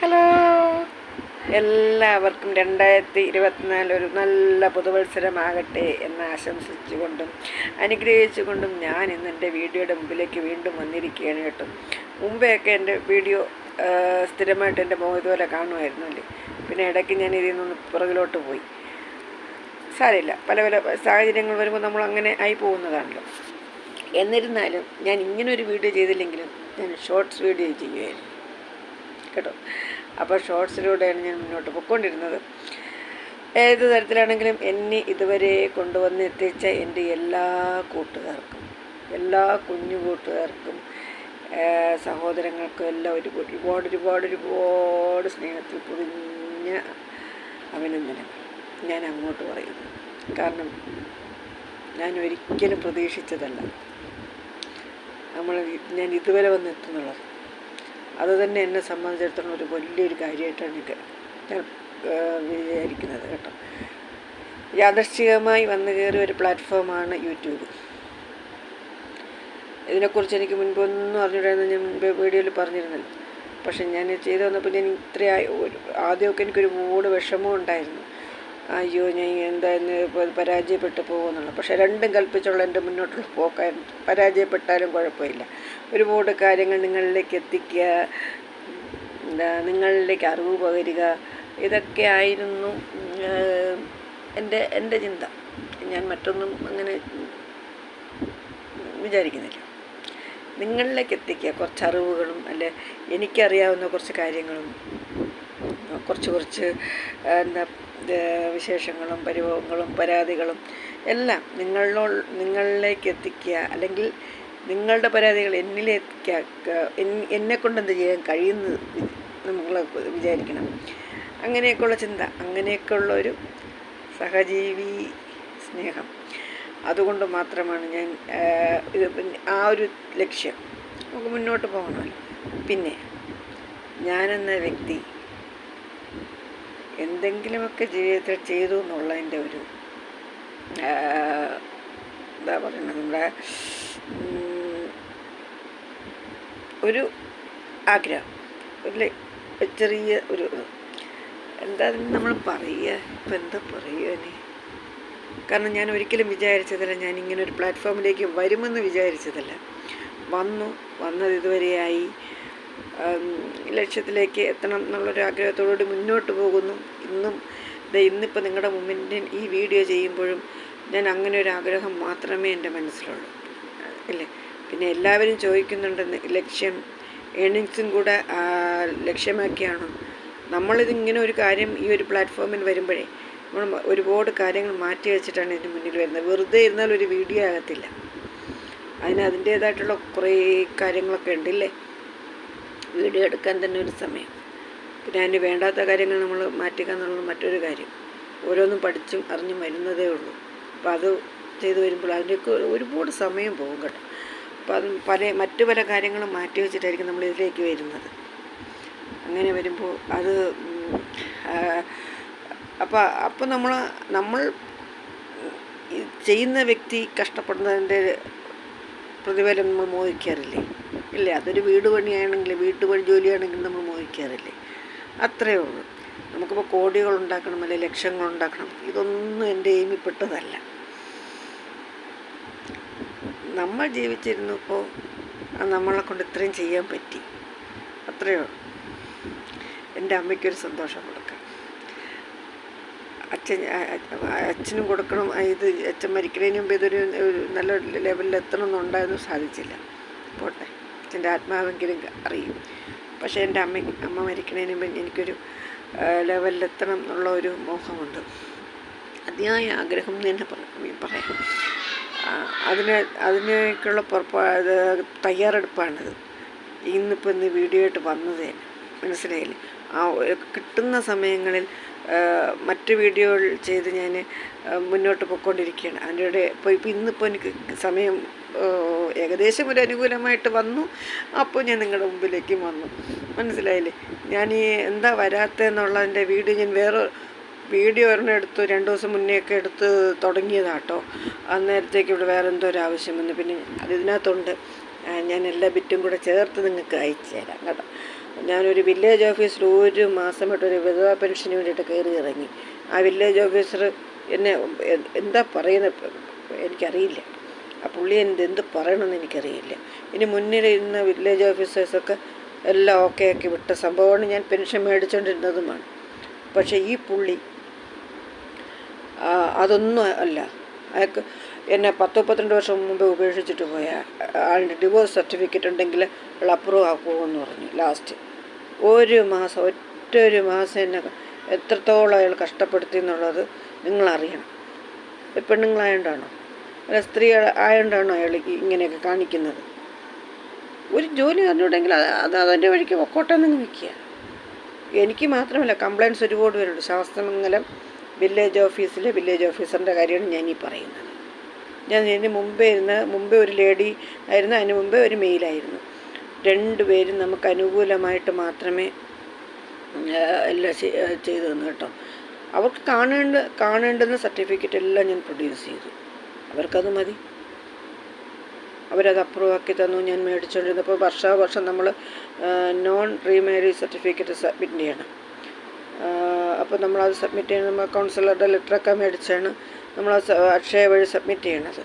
Hello എല്ലാവർക്കും രണ്ടായിരത്തി ഇരുപത്തിനാല് ഒരു നല്ല പുതുവത്സരമാകട്ടെ എന്ന് ആശംസിച്ചുകൊണ്ടും അനുഗ്രഹിച്ചുകൊണ്ടും ഞാൻ ഇന്ന് എന്റെ വീഡിയോയുടെ മുമ്പിലേക്ക് വീണ്ടും വന്നിരിക്കുകയാണ് കേട്ടോ. മുമ്പെയൊക്കെ എന്റെ വീഡിയോ സ്ഥിരമായിട്ട് എന്റെ മുഖം ഇതുപോലെ കാണുമായിരുന്നു അല്ലേ? പിന്നെ ഇടയ്ക്ക് ഞാൻ ഇതിൽ നിന്ന് പുറകിലോട്ട് പോയി. സാരമില്ല. പല പല സാഹചര്യങ്ങൾ വരുമ്പോൾ നമ്മൾ അങ്ങനെ ആയി പോകുന്നതാണല്ലോ. എന്നിരുന്നാലും ഞാൻ ഇങ്ങനൊരു വീഡിയോ ചെയ്തില്ലെങ്കിലും ഞാൻ ഷോർട്ട്സ് വീഡിയോ ചെയ്യുമായിരുന്നു കേട്ടോ. അപ്പോൾ ഷോർട്സിലൂടെയാണ് ഞാൻ മുന്നോട്ട് പോയിക്കൊണ്ടിരുന്നത്. ഏത് തരത്തിലാണെങ്കിലും എന്നെ ഇതുവരെ കൊണ്ടുവന്ന് എത്തിച്ച എന്റെ എല്ലാ കൂട്ടുകാർക്കും എല്ലാ കുഞ്ഞു കൂട്ടുകാർക്കും സഹോദരങ്ങൾക്കും എല്ലാം ഒരു ഒരുപാട് ഒരുപാട് ഒരുപാട് സ്നേഹത്തിൽ പൊതിഞ്ഞ അഭിനന്ദനങ്ങൾ ഞാൻ അങ്ങോട്ട് പറയുന്നു. കാരണം ഞാൻ ഒരിക്കലും പ്രതീക്ഷിച്ചതല്ല. നമ്മൾ ഞാൻ ഇതുവരെ വന്ന് എത്തുന്നുള്ളത് അത് തന്നെ എന്നെ സംബന്ധിച്ചിടത്തോളം ഒരു വലിയൊരു കാര്യമായിട്ടാണ് എനിക്ക് ഞാൻ വിചാരിക്കുന്നത് കേട്ടോ. യാദർശികമായി വന്നു കയറിയ ഒരു പ്ലാറ്റ്ഫോമാണ് യൂട്യൂബ്. ഇതിനെക്കുറിച്ച് എനിക്ക് മുൻപൊന്നും അറിഞ്ഞിട്ടുണ്ടെന്ന് ഞാൻ മുൻപ് വീഡിയോയിൽ പറഞ്ഞിരുന്നല്ലോ. പക്ഷെ ഞാൻ ചെയ്തു വന്നപ്പോൾ ഞാൻ ഇത്രയായി ആദ്യമൊക്കെ എനിക്കൊരു മൂട് വിഷമം ഉണ്ടായിരുന്നു അയ്യോ ഞാൻ എന്തായിരുന്നു പരാജയപ്പെട്ടു പോകുന്നുള്ളു. പക്ഷെ രണ്ടും കൽപ്പിച്ചുള്ള എന്റെ മുന്നോട്ടുള്ള പോക്കായിരുന്നു. പരാജയപ്പെട്ടാലും കുഴപ്പമില്ല. ഒരുപാട് കാര്യങ്ങൾ നിങ്ങളിലേക്ക് എത്തിക്കുക എന്താ നിങ്ങളിലേക്ക് അറിവ് പകരുക ഇതൊക്കെ ആയിരുന്നു എന്റെ എന്റെ ചിന്ത. ഞാൻ മറ്റൊന്നും അങ്ങനെ വിചാരിക്കുന്നില്ല. നിങ്ങളിലേക്ക് എത്തിക്കുക കുറച്ച് അറിവുകളും അല്ലെ എനിക്കറിയാവുന്ന കുറച്ച് കാര്യങ്ങളും കുറച്ച് കുറച്ച് എന്താ വിശേഷങ്ങളും പരിഭവങ്ങളും പരാതികളും എല്ലാം നിങ്ങളിലോ നിങ്ങളിലേക്ക് എത്തിക്കുക അല്ലെങ്കിൽ നിങ്ങളുടെ പരാതികൾ എന്നിലേക്ക് എന്നെ കൊണ്ട് എന്ത് ചെയ്യാൻ കഴിയുന്നത് നമ്മൾ വിചാരിക്കണം. അങ്ങനെയൊക്കെയുള്ള ചിന്ത അങ്ങനെയൊക്കെയുള്ള ഒരു സഹജീവി സ്നേഹം. അതുകൊണ്ട് മാത്രമാണ് ഞാൻ ഇത് ആ ഒരു ലക്ഷ്യം. നമുക്ക് മുന്നോട്ട് പോകണമല്ലോ. പിന്നെ ഞാനെന്ന വ്യക്തി എന്തെങ്കിലുമൊക്കെ ജീവിതത്തിൽ ചെയ്തു എന്നുള്ളതിന്റെ ഒരു എന്താ പറയുന്നത് നമ്മുടെ ഒരു ആഗ്രഹം. ഒരു ചെറിയ ഒരു. എന്താ നമ്മൾ പറയുക? ഇപ്പം എന്താ പറയുക കാരണം ഞാൻ ഒരിക്കലും വിചാരിച്ചതല്ല ഞാൻ ഇങ്ങനെ ഒരു പ്ലാറ്റ്ഫോമിലേക്ക് വരുമെന്ന് വിചാരിച്ചതല്ല. വന്നു വന്നത് ഇതുവരെയായി. ലക്ഷ്യത്തിലേക്ക് എത്തണം എന്നുള്ളൊരു ആഗ്രഹത്തോടുകൂടി മുന്നോട്ട് പോകുന്നു. ഇന്നും ഇന്നിപ്പോൾ നിങ്ങളുടെ മുമ്പിന്റെ ഈ വീഡിയോ ചെയ്യുമ്പോഴും ഞാൻ അങ്ങനെ ഒരു ആഗ്രഹം മാത്രമേ എന്റെ മനസ്സിലുള്ളൂ. അല്ലേ? പിന്നെ എല്ലാവരും ചോദിക്കുന്നുണ്ട് ലക്ഷ്യം ഏണിങ്സും കൂടെ ലക്ഷ്യമാക്കിയാണോ? നമ്മളിതിങ്ങനെ ഒരു കാര്യം ഈ ഒരു പ്ലാറ്റ്ഫോമിൽ വരുമ്പോഴേ നമ്മൾ ഒരുപാട് കാര്യങ്ങൾ മാറ്റി വെച്ചിട്ടാണ് ഇതിന് മുന്നിൽ വരുന്നത്. വെറുതെ ഇരുന്നാൽ ഒരു വീഡിയോ ആകത്തില്ല. അതിന് അതിന്റേതായിട്ടുള്ള കുറേ കാര്യങ്ങളൊക്കെ ഉണ്ടല്ലേ? വീഡിയോ എടുക്കാൻ തന്നെ ഒരു സമയം. പിന്നെ അതിന് വേണ്ടാത്ത കാര്യങ്ങൾ നമ്മൾ മാറ്റുക എന്നുള്ളത് മറ്റൊരു കാര്യം. ഓരോന്നും പഠിച്ചും അറിഞ്ഞും വരുന്നതേ ഉള്ളൂ. അപ്പോൾ അത് ചെയ്തു വരുമ്പോൾ അതിന്റെയൊക്കെ ഒരുപാട് സമയം പോകും കേട്ടോ. അപ്പോൾ അത് പല മറ്റു പല കാര്യങ്ങളും മാറ്റി വെച്ചിട്ടായിരിക്കും നമ്മൾ ഇതിലേക്ക് വരുന്നത്. അങ്ങനെ വരുമ്പോൾ അത് അപ്പം അപ്പം അപ്പോൾ അപ്പോൾ നമ്മൾ നമ്മൾ ചെയ്യുന്ന വ്യക്തി കഷ്ടപ്പെടുന്നതിന്റെ പ്രതിഫലം നമ്മൾ മോഹിക്കാറില്ലേ? ഇല്ലേ അതൊരു വീട് പണിയാണെങ്കിൽ വീട്ടുപണി ജോലിയാണെങ്കിൽ നമ്മൾ മോഹിക്കാറില്ലേ? അത്രയേ ഉള്ളൂ. നമുക്കിപ്പോൾ കോടികൾ ഉണ്ടാക്കണം അല്ലെങ്കിൽ ലക്ഷങ്ങൾ ഉണ്ടാക്കണം ഇതൊന്നും എന്റെ എയിമിപ്പെട്ടതല്ല നമ്മൾ ജീവിച്ചിരുന്നപ്പോൾ നമ്മളെ കൊണ്ട് ഇത്രയും ചെയ്യാൻ പറ്റി. അത്രയേ എന്റെ അമ്മയ്ക്കൊരു സന്തോഷം കൊടുക്കാം. അച്ഛൻ അച്ഛനും കൊടുക്കണം ഇത് അച്ഛൻ മരിക്കുന്നതിന് മുമ്പ് ഇതൊരു നല്ല ലെവലിൽ എത്തണം എന്നുണ്ടായിരുന്നു സാധിച്ചില്ല. പോട്ടെ. അച്ഛന്റെ ആത്മാവെങ്കിലും അറിയും. പക്ഷേ എന്റെ അമ്മ അമ്മ മരിക്കുന്നതിന് മുമ്പ് എനിക്കൊരു ലെവലിലെത്തണം എന്നുള്ള ഒരു മോഹമുണ്ട്. അതിയായ ആഗ്രഹം എന്ന് തന്നെ പറ- പറയാം. അതിന് അതിനേക്കുള്ള പുറപ്പാ തയ്യാറെടുപ്പാണത്. ഇന്നിപ്പോൾ ഇന്ന് വീഡിയോ ആയിട്ട് വന്നത് തന്നെ മനസ്സിലായില്ലേ? ആ കിട്ടുന്ന സമയങ്ങളിൽ മറ്റു വീഡിയോകൾ ചെയ്ത് ഞാൻ മുന്നോട്ട് പോയിക്കൊണ്ടിരിക്കുകയാണ് അതിന്റെ ഇപ്പോൾ ഇപ്പോൾ ഇന്നിപ്പോൾ എനിക്ക് സമയം ഏകദേശം ഒരു അനുകൂലമായിട്ട് വന്നു. അപ്പോൾ ഞാൻ നിങ്ങളുടെ മുമ്പിലേക്ക് വന്നു. മനസ്സിലായില്ലേ? ഞാൻ ഈ എന്താ വരാത്തതെന്നുള്ളതിന്റെ വീഡിയോ ഞാൻ വേറെ വീഡിയോ ഒരെണ്ണം എടുത്തു. രണ്ട് ദിവസം മുന്നേ ഒക്കെ എടുത്ത് തുടങ്ങിയതാട്ടോ. അന്നേരത്തേക്ക് ഇവിടെ വേറെ എന്തോ ഒരു ആവശ്യം വന്നു. പിന്നെ അത് ഇതിനകത്തുണ്ട് ഞാൻ എല്ലാ ബിറ്റും കൂടെ ചേർത്ത് നിങ്ങൾക്ക് അയച്ചു തരാം കേട്ടോ. ഞാനൊരു വില്ലേജ് ഓഫീസിൽ ഒരു മാസമായിട്ട് ഒരു വിധവാ പെൻഷന് വേണ്ടിയിട്ട് കയറി ഇറങ്ങി. ആ വില്ലേജ് ഓഫീസർ എന്നെ എന്താ പറയുന്നത് എനിക്കറിയില്ല. ആ പുള്ളി എന്ത് എന്ത് പറയണമെന്ന് എനിക്കറിയില്ല. ഇനി മുന്നിൽ ഇരുന്ന വില്ലേജ് ഓഫീസേഴ്സൊക്കെ എല്ലാം ഓക്കെ ആക്കി വിട്ട സംഭവമാണ് ഞാൻ പെൻഷൻ മേടിച്ചുകൊണ്ടിരുന്നതുമാണ് പക്ഷേ ഈ പുള്ളി അതൊന്നും അല്ല. അയാൾക്ക് എന്നെ പത്ത് മുപ്പത്തിരണ്ട് വർഷം മുമ്പ് ഉപേക്ഷിച്ചിട്ട് പോയ ആളുടെ ഡിവോഴ്സ് സർട്ടിഫിക്കറ്റ് ഉണ്ടെങ്കിൽ അയാൾ അപ്രൂവ് ആക്കുമെന്ന് പറഞ്ഞു ലാസ്റ്റ് ഒരു മാസം ഒറ്റ ഒരു മാസം എന്നെ എത്രത്തോളം അയാൾ കഷ്ടപ്പെടുത്തി എന്നുള്ളത് നിങ്ങളറിയണം. പെണ്ണുങ്ങളായതുകൊണ്ടാണോ അല്ല സ്ത്രീ ആയതുകൊണ്ടാണോ അയാൾ ഈ ഇങ്ങനെയൊക്കെ കാണിക്കുന്നത്? ഒരു ജോലി തന്നിട്ടുണ്ടെങ്കിൽ അത് അത് അതിന്റെ വഴിക്ക് പൊക്കോട്ടെ നിങ്ങൾ നിൽക്കുക. എനിക്ക് മാത്രമല്ല കംപ്ലയിന്റ്സ് ഒരുപാട് പേരുണ്ട്. ശാസ്ത്രമംഗലം വില്ലേജ് ഓഫീസിലെ വില്ലേജ് ഓഫീസറിന്റെ കാര്യമാണ് ഈ പറയുന്നത്. ഞാൻ ഇതിന് മുമ്പേ ഇരുന്ന് മുമ്പേ ഒരു ലേഡി ആയിരുന്നു അതിന് മുമ്പേ ഒരു മെയിലായിരുന്നു രണ്ടുപേരും നമുക്ക് അനുകൂലമായിട്ട് മാത്രമേ എല്ലാം ചെയ്തു തന്നു കേട്ടോ. അവർക്ക് കാണേണ്ട കാണേണ്ടുന്ന സർട്ടിഫിക്കറ്റ് എല്ലാം ഞാൻ പ്രൊഡ്യൂസ് ചെയ്തു. അവർക്കത് മതി. അവരത് അപ്രൂവ് ആക്കി തന്നു ഞാൻ മേടിച്ചുകൊണ്ടിരുന്നപ്പോൾ വർഷാവർഷം നമ്മൾ നോൺ റീമാരേജ് സർട്ടിഫിക്കറ്റ് സബ്മിറ്റ് ചെയ്യണം. അപ്പോൾ നമ്മളത് സബ്മിറ്റ് ചെയ്യണം. നമ്മൾ കൗൺസിലറുടെ ലെറ്ററൊക്കെ മേടിച്ചാണ് നമ്മൾ അക്ഷയ വഴി സബ്മിറ്റ് ചെയ്യണത്.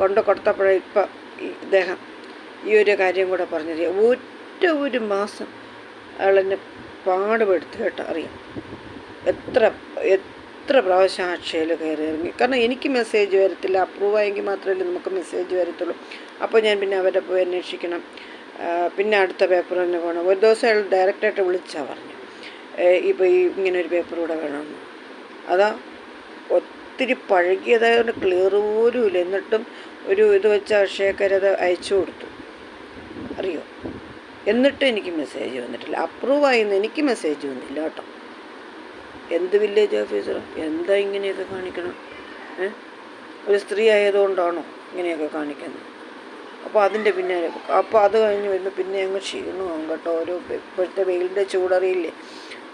കൊണ്ട് കൊടുത്തപ്പോഴേ ഇപ്പം ഇദ്ദേഹം ഈ ഒരു കാര്യം കൂടെ പറഞ്ഞത്. ഒറ്റ ഒരു മാസം അയാളെന്നെ പാടുപെടുത്തി കേട്ടോ അറിയാം. എത്ര എത്ര പ്രാവശ്യം അക്ഷയയിൽ കയറി ഇറങ്ങി? കാരണം എനിക്ക് മെസ്സേജ് വരത്തില്ല. അപ്രൂവ് ആയെങ്കിൽ മാത്രമല്ലേ നമുക്ക് മെസ്സേജ് വരത്തുള്ളൂ. അപ്പോൾ ഞാൻ പിന്നെ അവരെ പോയി അന്വേഷിക്കണം. പിന്നെ അടുത്ത പേപ്പർ തന്നെ വേണം. ഒരു ദിവസം അയാൾ ഡയറക്റ്റായിട്ട് വിളിച്ചാൽ പറഞ്ഞു ഇപ്പോൾ ഈ ഇങ്ങനെ ഒരു പേപ്പർ കൂടെ വേണമെന്ന്. അതാ ഒത്തിരി പഴകിയതായതുകൊണ്ട് ക്ലിയർ പോലും ഇല്ല. എന്നിട്ടും ഒരു ഇത് വെച്ച് അക്ഷയക്കാരത് അയച്ചു കൊടുത്തു. അറിയോ? എന്നിട്ടും എനിക്ക് മെസ്സേജ് വന്നിട്ടില്ല. അപ്രൂവ് ആയിന്ന് എനിക്ക് മെസ്സേജ് വന്നില്ല കേട്ടോ. എന്ത് വില്ലേജ് ഓഫീസർ എന്താ ഇങ്ങനെയൊക്കെ കാണിക്കണം? ഒരു സ്ത്രീ ആയതുകൊണ്ടാണോ ഇങ്ങനെയൊക്കെ കാണിക്കുന്നത്? അപ്പോൾ അതിന്റെ പിന്നെ അപ്പോൾ അത് കഴിഞ്ഞ് വരുമ്പോൾ പിന്നെ അങ്ങ് ക്ഷീണമാകും കേട്ടോ. ഓരോ ഇപ്പോഴത്തെ വെയിലിന്റെ ചൂടറിയില്ലേ?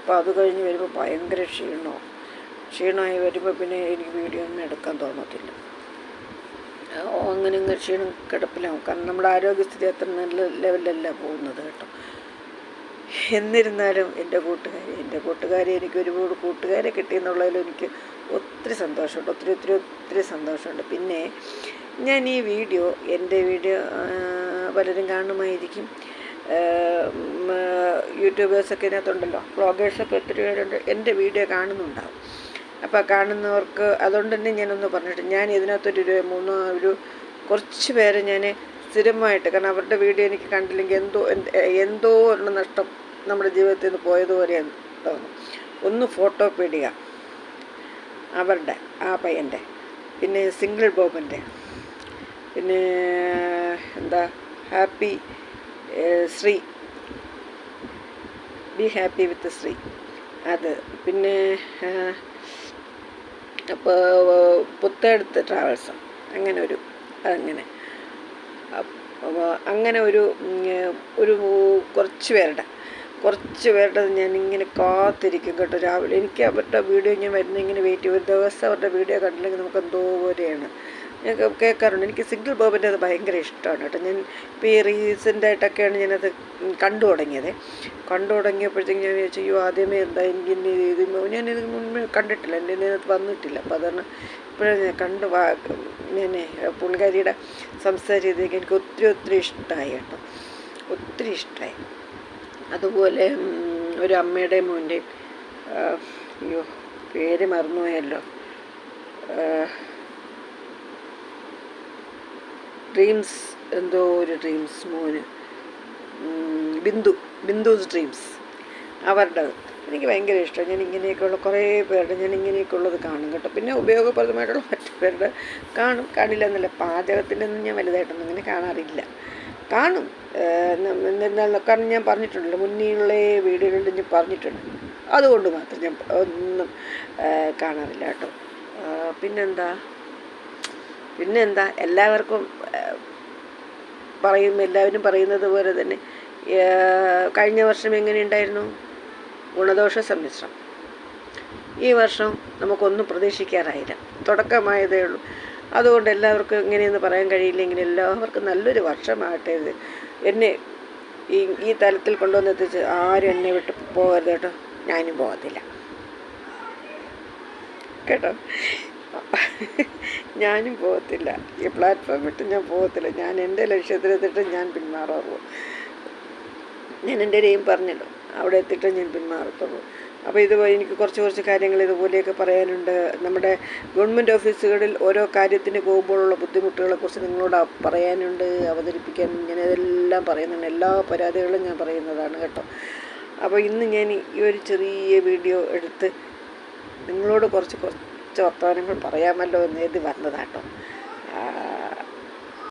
അപ്പോൾ അത് കഴിഞ്ഞ് വരുമ്പോൾ ഭയങ്കര ക്ഷീണമാവും ക്ഷീണമായി വരുമ്പോൾ പിന്നെ എനിക്ക് വീഡിയോ ഒന്നും എടുക്കാൻ തോന്നത്തില്ല. അങ്ങനെ അങ്ങ് ക്ഷീണം കിടപ്പിലാവും. കാരണം നമ്മുടെ ആരോഗ്യസ്ഥിതി അത്ര നല്ല ലെവലിലല്ല പോകുന്നത് കേട്ടോ. എന്നിരുന്നാലും എന്റെ കൂട്ടുകാരി എന്റെ കൂട്ടുകാരി എനിക്ക് ഒരുപാട് കൂട്ടുകാരെ കിട്ടിയെന്നുള്ളതിൽ എനിക്ക് ഒത്തിരി സന്തോഷമുണ്ട്. ഒത്തിരി ഒത്തിരി ഒത്തിരി സന്തോഷമുണ്ട്. പിന്നെ ഞാൻ ഈ വീഡിയോ എന്റെ വീഡിയോ പലരും കാണുമായിരിക്കും. യൂട്യൂബേഴ്സൊക്കെ ഇതിനകത്തുണ്ടല്ലോ. ബ്ലോഗേഴ്സൊക്കെ ഒത്തിരി പേരുണ്ട്. എന്റെ വീഡിയോ കാണുന്നുണ്ടാവും. അപ്പോൾ കാണുന്നവർക്ക് അതുകൊണ്ട് തന്നെ ഞാനൊന്ന് പറഞ്ഞിട്ട് ഞാൻ ഇതിനകത്തൊരു മൂന്നോ ഒരു കുറച്ച് പേരെ ഞാൻ സ്ഥിരമായിട്ട്. കാരണം അവരുടെ വീഡിയോ എനിക്ക് കണ്ടില്ലെങ്കിൽ എന്തോ എന്തോ ഒരു നഷ്ടം നമ്മുടെ ജീവിതത്തിൽ നിന്ന് പോയതുപോലെ തോന്നും ഒന്ന് ഫോട്ടോ ഫോട്ടോപീഡിയ അവരുടെ ആ പയ്യന്റെ. പിന്നെ സിംഗിൾ ബോബന്റെ. പിന്നെ എന്താ happy Sree. Be happy with Sree. അത് പിന്നെ അപ്പോൾ പുത്തെടുത്ത് ട്രാവൽസ്. അങ്ങനെ ഒരു അങ്ങനെ. അങ്ങനെ ഒരു ഒരു കുറച്ച് പേരുടെ കുറച്ച് പേരുടെ ഞാൻ ഇങ്ങനെ കാത്തിരിക്കും കേട്ടോ രാവിലെ. എനിക്ക് അവരുടെ വീഡിയോ ഞാൻ വരുന്ന ഇങ്ങനെ വെയിറ്റ് ഒരു ദിവസം അവരുടെ വീഡിയോ കണ്ടില്ലെങ്കിൽ നമുക്ക് എന്തോ പോലെയാണ്. ഞാൻ കേൾക്കാറുണ്ട്. എനിക്ക് സിംഗിൾ ബോബിന്റെ അത് ഭയങ്കര ഇഷ്ടമാണ് കേട്ടോ. ഞാൻ ഇപ്പോൾ ഈ റീസെന്റായിട്ടൊക്കെയാണ് ഞാനത് കണ്ടു തുടങ്ങിയത്. കണ്ടു തുടങ്ങിയപ്പോഴത്തേക്കും ഞാൻ വിചാരിച്ചു അയ്യോ ആദ്യമേ എന്താ എനിക്ക് ഇന്ന് ഇത് ഞാനിത് മുൻപ് കണ്ടിട്ടില്ല. എന്റെ ഇതിനകത്ത് വന്നിട്ടില്ല. അപ്പോൾ അതാണ് ഇപ്പോഴാണ് ഞാൻ കണ്ട് ഞാൻ പുള്ളിക്കാരിയുടെ സംസാര രീതിയൊക്കെ എനിക്ക് ഒത്തിരി ഒത്തിരി ഇഷ്ടമായി കേട്ടോ. ഒത്തിരി ഇഷ്ടമായി. അതുപോലെ ഒരു അമ്മയുടെ മോന്റെ അയ്യോ പേര് മറന്നുപോയല്ലോ. ഡ്രീംസ് എന്തോ ഒരു ഡ്രീംസ് മോന്. ബിന്ദു ബിന്ദുസ് ഡ്രീംസ്. അവരുടെ എനിക്ക് ഭയങ്കര ഇഷ്ടം. ഞാൻ ഇങ്ങനെയൊക്കെയുള്ള കുറേ പേരുടെ ഞാൻ ഇങ്ങനെയൊക്കെയുള്ളത് കാണും കേട്ടോ. പിന്നെ ഉപയോഗപ്രദമായിട്ടുള്ള മറ്റു പേരുടെ കാണും. കാണില്ല എന്നല്ല പാചകത്തിന്റെ ഒന്നും ഞാൻ വലുതായിട്ടൊന്നും ഇങ്ങനെ കാണാറില്ല. കാണും. എന്നാൽ കാരണം ഞാൻ പറഞ്ഞിട്ടുണ്ടല്ലോ മുന്നിലുള്ള വീഡിയോകളിൽ ഞാൻ പറഞ്ഞിട്ടുണ്ട്. അതുകൊണ്ട് മാത്രം ഞാൻ ഒന്നും കാണാറില്ല കേട്ടോ. പിന്നെന്താ? പിന്നെന്താ? എല്ലാവർക്കും പറയും എല്ലാവരും പറയുന്നത് പോലെ തന്നെ കഴിഞ്ഞ വർഷം എങ്ങനെയുണ്ടായിരുന്നു ഗുണദോഷ സമ്മിശ്രം. ഈ വർഷം നമുക്കൊന്നും പ്രതീക്ഷിക്കാറായില്ല. തുടക്കമായതേ ഉള്ളൂ. അതുകൊണ്ട് എല്ലാവർക്കും ഇങ്ങനെയെന്ന് പറയാൻ കഴിയില്ലെങ്കിൽ എല്ലാവർക്കും നല്ലൊരു വർഷമാകട്ടെ ഇത് എന്നെ ഈ ഈ തലത്തിൽ കൊണ്ടുവന്ന് എത്തിച്ച് ആരും എന്നെ വിട്ട് പോകരുത് കേട്ടോ. ഞാനും പോകത്തില്ല. കേട്ടോ? ഞാനും പോകത്തില്ല. ഈ പ്ലാറ്റ്ഫോം വിട്ട് ഞാൻ പോകത്തില്ല. ഞാൻ എന്റെ ലക്ഷ്യത്തിലെത്തിട്ട് ഞാൻ പിന്മാറാറുള്ളൂ. ഞാൻ എന്റെ എയിം പറഞ്ഞല്ലോ. അവിടെ എത്തിയിട്ട് ഞാൻ പിന്മാറത്തുള്ളൂ. അപ്പോൾ ഇത് എനിക്ക് കുറച്ച് കുറച്ച് കാര്യങ്ങൾ ഇതുപോലെയൊക്കെ പറയാനുണ്ട്. നമ്മുടെ ഗവൺമെന്റ് ഓഫീസുകളിൽ ഓരോ കാര്യത്തിന് പോകുമ്പോഴുള്ള ബുദ്ധിമുട്ടുകളെക്കുറിച്ച് നിങ്ങളോട് പറയാനുണ്ട് അവതരിപ്പിക്കാൻ ഞാൻ ഇതെല്ലാം പറയുന്നുണ്ട്. എല്ലാ പരാതികളും ഞാൻ പറയുന്നതാണ് കേട്ടോ. അപ്പോൾ ഇന്ന് ഞാൻ ഈ ഒരു ചെറിയ വീഡിയോ എടുത്ത് നിങ്ങളോട് കുറച്ച് കുറച്ച് വർത്തമാനങ്ങൾ പറയാമല്ലോ എന്ന് എഴുതി വന്നതാട്ടോ.